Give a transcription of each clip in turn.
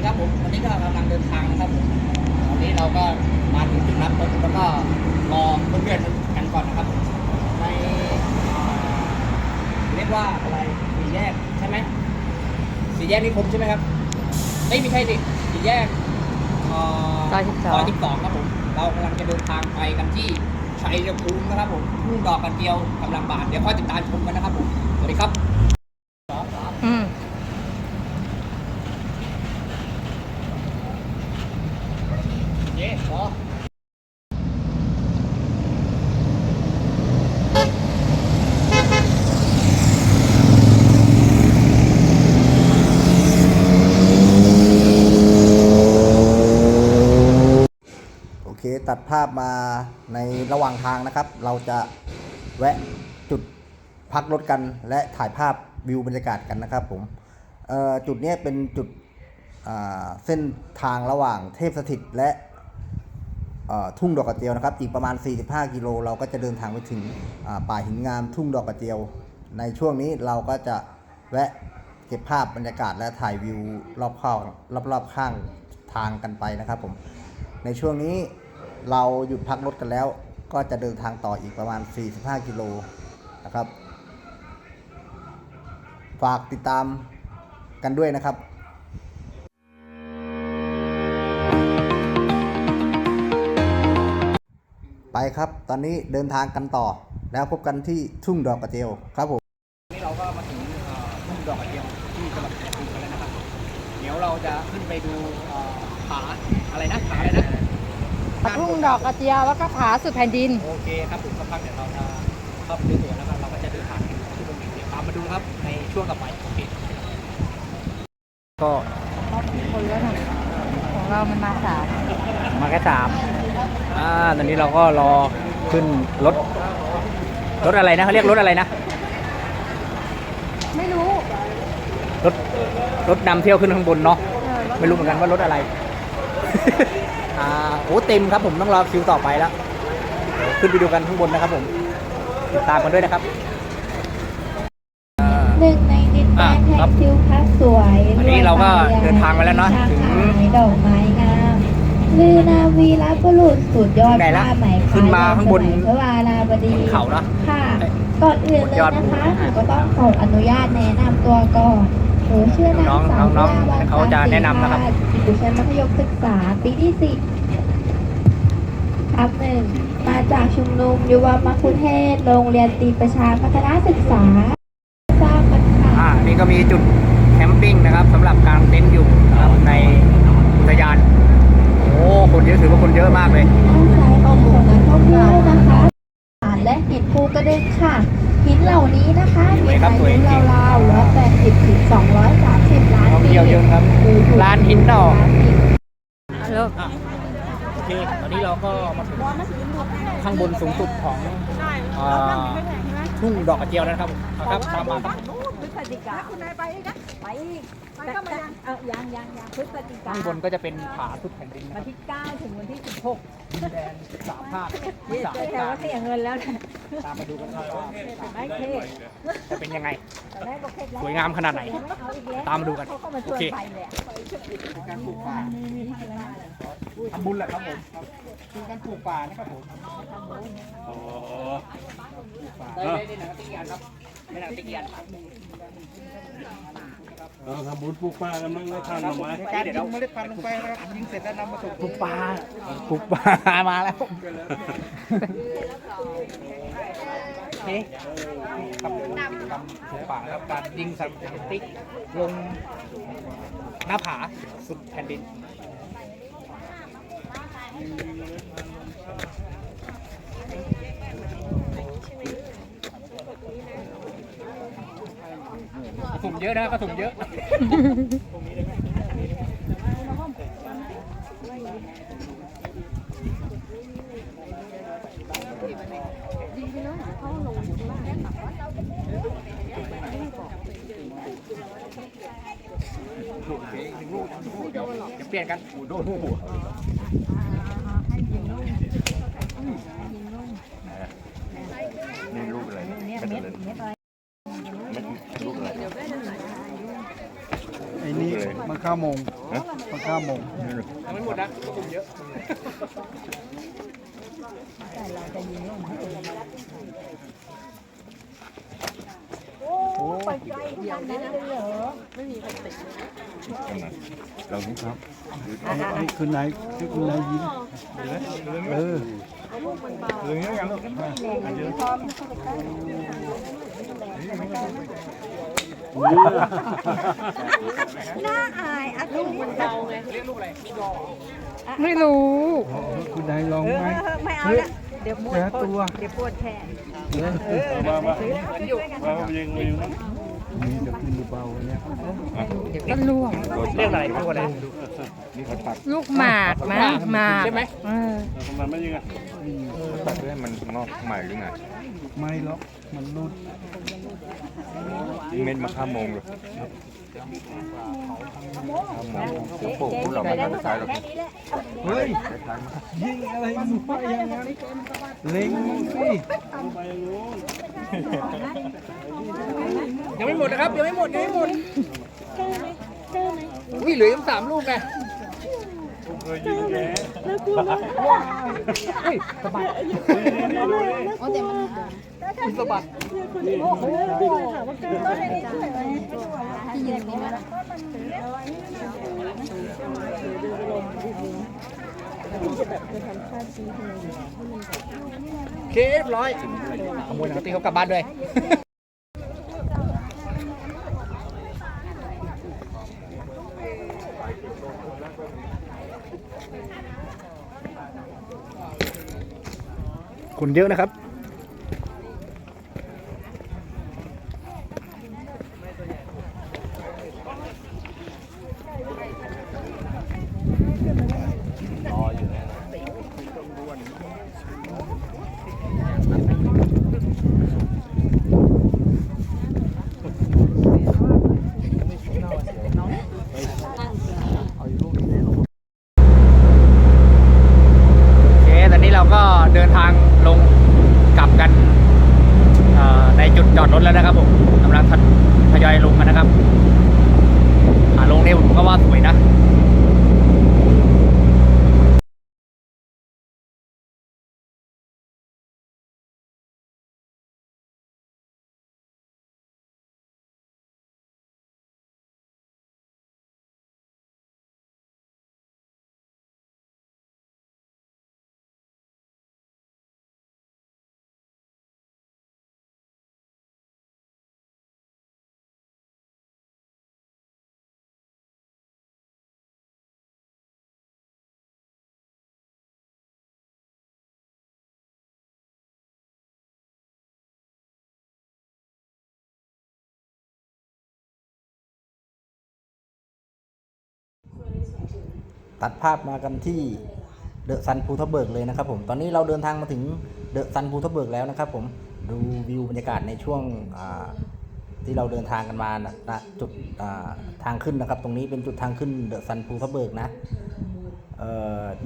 ดีครับผมวันนี้ก็กำลังเดินทางนะครับผมตอนนี้เราก็มาถึงจุดนัดพบแล้วก็รอเพื่อนๆกันก่อนนะครับในอ่าเรียกว่าอะไรสี่แยกใช่ไหมสี่แยกนิคมใช่ไหมครับไม่ไม่ใช่ดิสี่แยกเซอย12ซอย12ครับผมเรากำลังจะเดินทางไปกันที่ชัยภูมินะครับผมทุ่งดอกกระเจียวกำลังบานเดี๋ยวค่อยติดตามชมกันนะครับผมสวัสดีครับสองสาม อืม เย้พอ โอเค ตัดภาพมาในระหว่างทางนะครับ เราจะแวะจุดพักรถกัน และถ่ายภาพวิวบรรยากาศกันนะครับผมจุดนี้เป็นจุดเส้นทางระหว่างเทพสถิตและทุ่งดอกกระเจียวนะครับ อีกประมาณ 45 กิโล เราก็จะเดินทางไปถึงป่าหินงามทุ่งดอกกระเจียว ในช่วงนี้เราก็จะแวะเก็บภาพบรรยากาศและถ่ายวิวรอบข้างรอบๆข้างทางกันไปนะครับผม ในช่วงนี้ เราหยุดพักรถกันแล้ว ก็จะเดินทางต่ออีกประมาณ 45 กิโลนะครับ ฝากติดตามกันด้วยนะครับไปครับ ตอนนี้เดินทางกันต่อ แล้วพบกันที่ทุ่งดอกกระเจียวครับผมวันนี้เราก็มาถึงทุ่งดอกกระเจียวที่จังหวัดชัยภูมิกันแล้วนะครับ เดี๋ยวเราจะขึ้นไปดูผาอะไรนะผาอะไรนะ ทุ่งดอกกระเจียวแล้วก็ผาสุดแผ่นดิน โอเคครับผมสักพักเดี๋ยวเราจะเข้าไปดูตัวแล้วก็เราก็จะเดินทางที่ตรงนี้เดี๋ยวตามมาดูนะครับในช่วงต่อไปโอเคก็คนแล้วนะของเรามันมาสามมาแค่สามอ่าตอนนี้เราก็รอขึ้นรถรถอะไรนะเขาเรียกรถอะไรนะ ไม่รู้รถรถนำเที่ยวขึ้นข้างบนเนาะไม่รู้เหมือนกันว่ารถอะไร อ่าโอ้เต็มครับผมต้องรอคิวต่อไปแล้วเดี๋ยวขึ้นไปดูกันข้างบนนะครับผมติดตามกันด้วยนะครับหนึ่งในดินแดนอะแห่ครับงทิวทัศน์สวยวันนี้เราก็เดินทางมาแล้วเนอะชถึงขายดอกไม้งามลือนาวีรับบุรุษสุดยอดไหนละผ้าไหมขึ้นมาข้างบนสมัยพระวาราบดีบนเขาเนอะค่ะก่อนอื่นเลยยอดนะคะหนูก็ต้องขออนุญาตแนะนำตัวก่อนห นูชื่อนางน้องสาวน้องวราวัเขาจะแนะนำนะครับอยู่ชั้นมัธยมศึกษาปีที่สี่ครับหนึ่งมาจากชุมนุมยุวมคุเทศก์โรงเรียนตรีประชาพัฒนาศึกษาทราบกันค่ะอ่านี่ก็มีจุดแคมปิ้งนะครับสำหรับกางเต็นท์อยู่นะครับในอุทยานโอ้คนเยอะถือว่าคนเยอะมากเลยด้านซ้ายของของนักท่องเที่ยวนะคะฐานและหินภูกระดึงค่ะ หินเหล่านี้นะคะสมีวยครัอาบสวยยุจริงราวๆร้อยแปดสิบถึงสองร้อยสามสิบล้านท่องปีเที่ยวเยอะครับหรืออยู่ร้านหินดอกเลิกอะโอเคตอนนี้เราก็มาถึงข้างบนสูงสุดของอ่าทุ่งดอกกระเจียวแล้วนะครับเอาครับตามมาครับพฤศจิกาคุณนายไปอีกนะไปอีกมันก็มายังเออยังยังยังพฤศจิกาข้างบนก็จะเป็นผาสุดแผ่นดินนะควัรันบที่9ถึงวันที่ 16ดินแดนสามภาคสามแต่กาว่าเสียเงินแล้วนะ ตามมาดูกันครับว่าไม่เคสจะเป็นยังไง แต่แรกบอกเคสแล้วสวยงามขนาดไหน ไม่เอาอีกแล้วตามมาดูกัน เขาเข้ามาชวนโอเคไปเลยอะการปลูกป่าทำบุญแหละครับผมคือการปลูกป่านะครับผมได้ได้ได้หนังติ๊กเกียนครับได้หนังติ๊กเกียนเราทำบุญปลูกป่ากำลังได้ทานหน่อไม้การยิงเมล็ดพันธุ์ลงไปนะครับยิงเสร็จแล้วนำมาส่งปลูกป่าปลูกป่ามาแล้ว โอเคครับการปลูกป่านะครับการยิงสัตว์ติ๊กลงหน้าผาสุดแผ่นดินกระสุนเยอะนะกระสุนเยอะ เปลี่ยนกันโดนหัวนี่รูปอะไรเนี่ยเม็ดอะไรเม็ดรูปอะไรไอ้นี่เยมันข้าวโมงมันข้าวโมงยังไม่หมดนะก็ผมเยอะเราต้องครับ นี่คือนายนี่คือนายยิงเออเรื่องนี้กันลูกน่าอายอะลูกมันเบาไงเรียกลูกอะไรมีดอไม่รู้คุณนายลองไหมไม่เอาละเดี๋ยวปวดแพ้ตัวเดี๋ยวปวดแขนมามามามายิงมายิงนะ มีจะกินเบาๆเนี่ยก็ล่วง เรียกอะไรลูกอะไรลูกหมากนะหมากใช่ไหมเออทำไมไม่ยิงอะตัดให้มันงอกใหม่หรือไงไม่หรอกมันรุดเม็ดมะขามโมงเลยมะขามโมงผมปลูกพวกเราไม่ทันใช้หรอกเฮ้ยยิงอะไรมันไปอย่างนั้น เล็งสิยังไม่หมดนะครับ ยังไม่หมดยังไม่หมดอุ้ยเหลือยังสามลูกไงเคยยิงแกอุ้ยสะบัดอุ้ยสะ บัดโอเคเรียบร้อยขโมยหนังตีเขากลับบ้านด้วยคนเยอะนะครับ โอเค ตอนนี้เราก็เดินทางลงกลับกันเอ่อในจุดจอด รถแล้วนะครับผมกำลังทยอยลงกันนะครับขาลงเนี่ยผมก็ว่าสวยนะ ตัดภาพมากันที่เดอะซันภูทับเบิกเลยนะครับผมตอนนี้เราเดินทางมาถึงเดอะซันภูทับเบิกแล้วนะครับผมดูวิวบรรยากาศในช่วงที่เราเดินทางกันมานะณจุดทางขึ้นนะครับ ตรงนี้เป็นจุดทางขึ้นเดอะซันภูทับเบิกนะ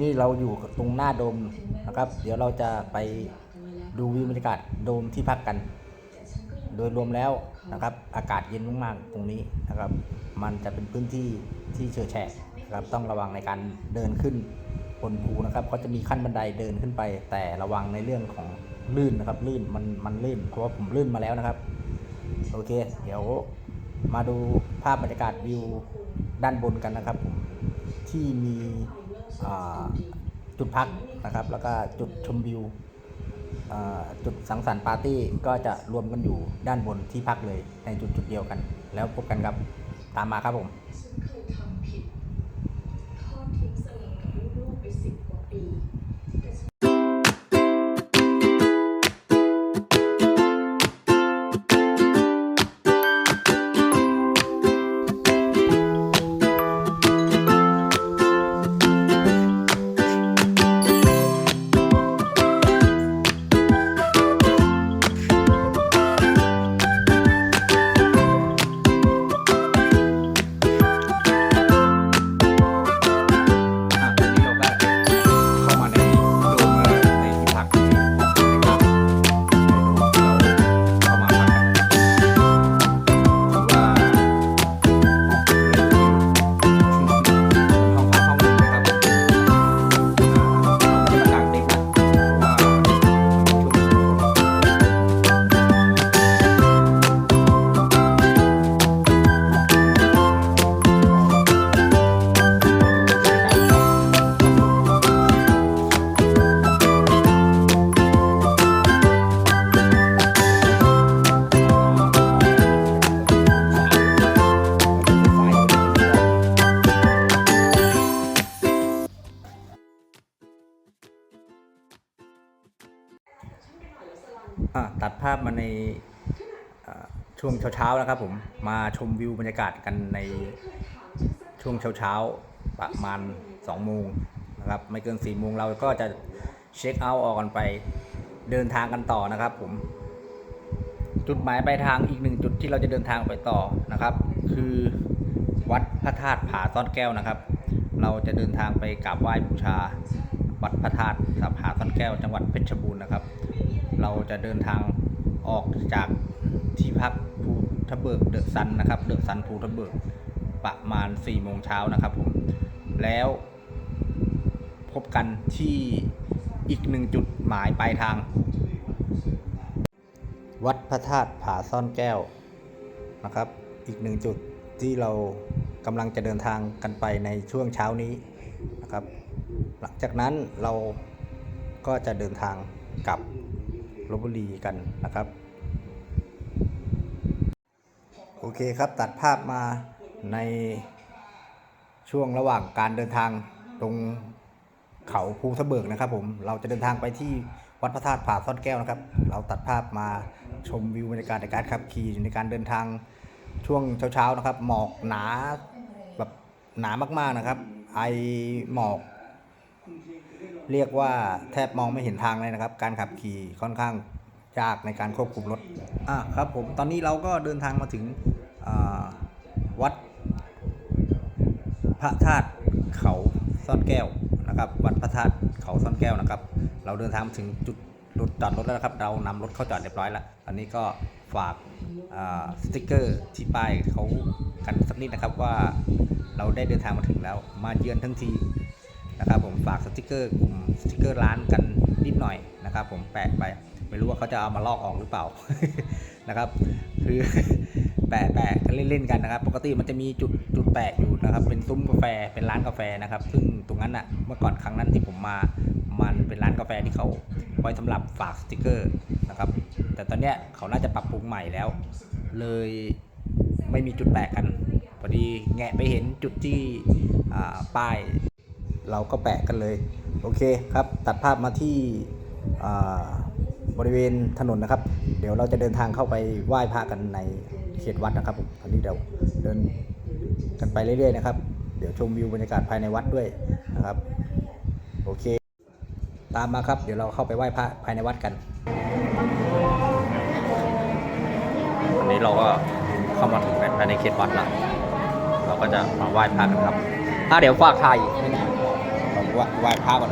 นี่เราอยู่ตรงหน้าโดมนะครับ เดี๋ยวเราจะไปดูวิวบรรยากาศโดมที่พักกัน โดยรวมแล้วนะครับ อากาศเย็นมากๆตรงนี้นะครับ มันจะเป็นพื้นที่ที่เฉอแฉะ นะครับต้องระวังในการเดินขึ้นบนภูนะครับก็จะมีขั้นบันไดเดินขึ้นไป แต่ระวังในเรื่องของลื่นนะครับ ลื่นมันมันลื่นเพราะว่าผมลื่นมาแล้วนะครับ โอเค เดี๋ยวมาดูภาพบรรยากาศวิวด้านบนกันนะครับผมที่มีจุดพักนะครับ แล้วก็จุดชมวิวจุดสังสรรค์ปาร์ตี้ก็จะรวมกันอยู่ด้านบนที่พักเลยในจุดจุดเดียวกัน แล้วพบกันครับตามมาครับผม ตัดภาพมาในช่วงเช้าๆนะครับผมมาชมวิวบรรยากาศกันในช่วงเช้าๆประมาณ2โมงนะครับไม่เกิน4โมงเราก็จะเช็คเอาท์ออกกันไปเดินทางกันต่อนะครับผมจุดหมายปลายทางอีกหนึ่งจุดที่เราจะเดินทางไปต่อนะครับ คือวัดพระธาตุผาซ่อนแก้วนะครับ เราจะเดินทางไปกราบไหว้บูชา วัดพระธาตุผาซ่อนแก้วจังหวัดเพชรบูรณ์นะครับ เราจะเดินทางออกจากที่พักภูทะเบิกเดอะซันนะครับเดอะซันภูทะเบิกประมาณ4ี่โมงเช้านะครับผมแล้วพบกันที่อีกหนึ่งจุดหมายปลายทาง วัดพระธาตุผาซ่อนแก้วนะครับ อีกหนึ่งจุดที่เรากำลังจะเดินทางกันไปในช่วงเช้านี้นะครับ หลังจากนั้นเราก็จะเดินทางกลับ ลบบุรีกันนะครับ โอเคครับตัดภาพมาในช่วงระหว่างการเดินทางตรงเขาภูทะเบิกนะครับผมเราจะเดินทางไปที่วัดพระธาตุผาซ่อนแก้วนะครับ เราตัดภาพมาชมวิวบรรยากาศในการขับขี่ในการเดินทางช่วงเช้าๆนะครับ หมอกหนาแบบหนามากๆนะครับ ไอหมอก เรียกว่าแทบมองไม่เห็นทางเลยนะครับ การขับขี่ค่อนข้างยากในการควบคุมรถอะครับผมตอนนี้เราก็เดินทางมาถึงวัด พระธาตุเขาซ่อนแก้วนะครับ วัดพระธาตุเขาซ่อนแก้วนะครับ เราเดินทางมาถึงจุดรถจอดรถแล้วนะครับ เรานำรถเข้าจอดเรียบร้อยแล้วตอนนี้ก็ฝากสติกเกอร์ที่ป้ายเขากันสักนิดนะครับว่าเราได้เดินทางมาถึงแล้ว มาเยือนทั้งที นะครับผมฝากสติกเกอร์กลุ่มสติกเกอร์ร้านกันนิดหน่อยนะครับ ผมแปะไปไม่รู้ว่าเขาจะเอามาลอกออกหรือเปล่านะครับ คือแปะแปะกันเล่นๆกันนะครับ ปกติมันจะมีจุดจุดแปะอยู่นะครับ เป็นซุ้มกาแฟเป็นร้านกาแฟนะครับ ซึ่งตรงนั้นอะเมื่อก่อนครั้งนั้นที่ผมมามันเป็นร้านกาแฟที่เขาไว้สำหรับฝากสติกเกอร์นะครับ แต่ตอนเนี้ยเขาน่าจะปรับปรุงใหม่แล้ว เลยไม่มีจุดแปะกัน พอดีแงะไปเห็นจุดที่ป้าย เราก็แปะกันเลย โอเคครับ ตัดภาพมาที่บริเวณถนนนะครับ เดี๋ยวเราจะเดินทางเข้าไปไหว้พระกันในเขตวัดนะครับผมตอนนี้เดี๋ยวเดินกันไปเรื่อยๆนะครับ เดี๋ยวชมวิวบรรยากาศภายในวัดด้วยนะครับ โอเค ตามมาครับ เดี๋ยวเราเข้าไปไหว้พระภายในวัดกันวันนี้เราก็เข้ามาถึงภายในเขตวัดแล้วเราก็จะมาไหว้พระกันครับถ้าเดี๋ยวฝากถ่าย ไหว้พระก่อน